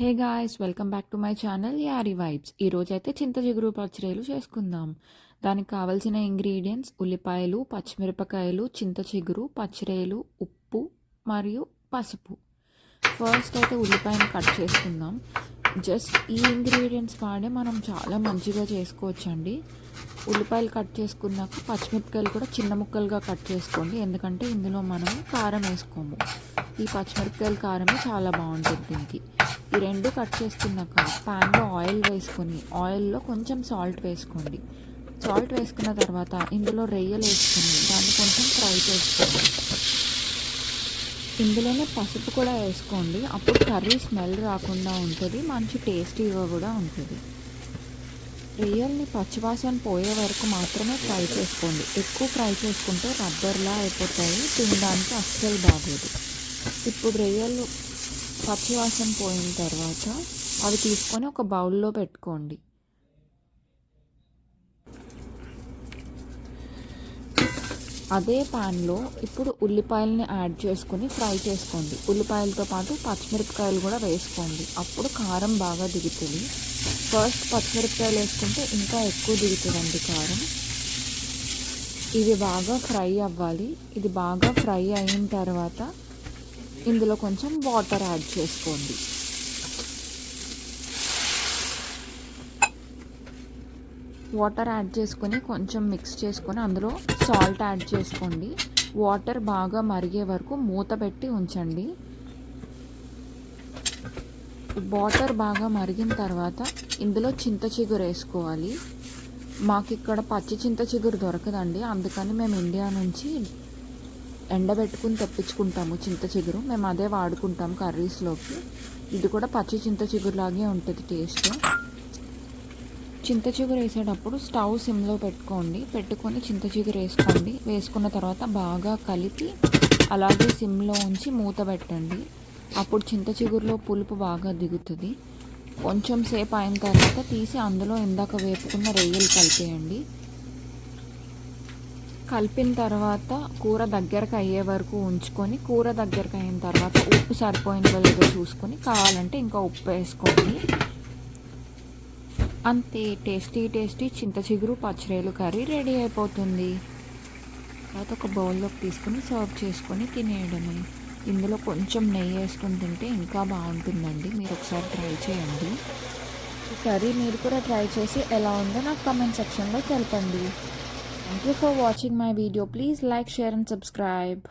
Hey guys welcome back to my channel Yaari Vibes. ఈరోజు అయితే చింత జిగురు పచ్చడిలు చేసుకుందాం. దానికి కావాల్సిన ఇంగ్రీడియంట్స్ ఉల్లిపాయలు పచ్చిమిరపకాయలు చింత చిగురు పచ్చిరేలు ఉప్పు మరియు పసుపు. ఫస్ట్ అయితే ఉల్లిపాయను కట్ చేసుకుందాం. జస్ట్ ఈ ఇంగ్రీడియంట్స్ వాడే మనం చాలా మంచిగా చేసుకోవచ్చండి. ఉల్లిపాయలు కట్ చేసుకున్నాక పచ్చిమిరపకాయలు కూడా చిన్న ముక్కలుగా కట్ చేసుకోండి. ఎందుకంటే ఇందులో మనం కారం వేసుకోము. ఈ పచ్చిమిరపకాయల కారమే చాలా బాగుంటుంది దీనికి. ఈ రెండు కట్ చేసుకున్నాక ప్యాన్లో ఆయిల్ వేసుకొని ఆయిల్లో కొంచెం సాల్ట్ వేసుకోండి. సాల్ట్ వేసుకున్న తర్వాత ఇందులో రొయ్యలు వేసుకొని దాన్ని కొంచెం ఫ్రై చేసుకోండి. ఇందులోనే పసుపు కూడా వేసుకోండి. అప్పుడు కర్రీ స్మెల్ రాకుండా ఉంటుంది మంచి టేస్టీగా కూడా ఉంటుంది. రొయ్యల్ని పచ్చివాసన పోయే వరకు మాత్రమే ఫ్రై చేసుకోండి. ఎక్కువ ఫ్రై చేసుకుంటే రబ్బర్లా అయిపోతాయి తినడానికి అస్సలు బాగోదు. ఇప్పుడు రొయ్యలు పచ్చివాసన పోయిన తర్వాత అవి తీసుకొని ఒక బౌల్లో పెట్టుకోండి. అదే ప్యాన్లో ఇప్పుడు ఉల్లిపాయలని యాడ్ చేసుకొని ఫ్రై చేసుకోండి. ఉల్లిపాయలతో పాటు పచ్చిమిరపకాయలు కూడా వేసుకోండి. అప్పుడు కారం బాగా దిగుతుంది. ఫస్ట్ పచ్చిమిరపకాయలు వేసుకుంటే ఇంకా ఎక్కువ దిగుతుందండి కారం. ఇది బాగా ఫ్రై అవ్వాలి. ఇది బాగా ఫ్రై అయిన తర్వాత ఇందులో కొంచెం వాటర్ యాడ్ చేసుకోండి. వాటర్ యాడ్ చేసుకొని కొంచెం మిక్స్ చేసుకొని అందులో సాల్ట్ యాడ్ చేసుకోండి. వాటర్ బాగా మరిగే వరకు మూత పెట్టి ఉంచండి. వాటర్ బాగా మరిగిన తర్వాత ఇందులో చింత చిగురు వేసుకోవాలి. మాకు ఇక్కడ పచ్చి చింత చిగురు దొరకదండి. అందుకని మేము ఇండియా నుంచి ఎండబెట్టుకుని తెప్పించుకుంటాము చింత చిగురు. మేము అదే వాడుకుంటాం కర్రీస్లోకి. ఇది కూడా పచ్చి చింత చిగురులాగే ఉంటుంది టేస్ట్. చింత చిగురు వేసేటప్పుడు స్టవ్ సిమ్లో పెట్టుకోండి. పెట్టుకొని చింత చిగురు వేసుకోండి. వేసుకున్న తర్వాత బాగా కలిపి అలాగే సిమ్లో ఉంచి మూత పెట్టండి. అప్పుడు చింత చిగురులో పులుపు బాగా దిగుతుంది. కొంచెం సేపు అయిన తర్వాత తీసి అందులో ఇందాక వేపుకున్న రొయ్యలు కలిపేయండి. కలిపిన తర్వాత కూర దగ్గరకు అయ్యే వరకు ఉంచుకొని కూర దగ్గరకు అయిన తర్వాత ఉప్పు సరిపోయిందో లేదో చూసుకొని కావాలంటే ఇంకా ఉప్పు వేసుకోండి అంతే టేస్టీ టేస్టీ చింత చిగురు పచ్చిరేలు కర్రీ రెడీ అయిపోతుంది. తర్వాత ఒక బౌల్లోకి తీసుకుని సర్వ్ చేసుకొని తినేయడమే. ఇందులో కొంచెం నెయ్యి వేసుకొని తింటే ఇంకా బాగుంటుందండి. మీరు ఒకసారి ట్రై చేయండి. ఈ కర్రీ మీరు కూడా ట్రై చేసి ఎలా ఉందో నాకు కమెంట్ సెక్షన్లో తెలపండి. Thank you for watching my video. Please like, share and subscribe.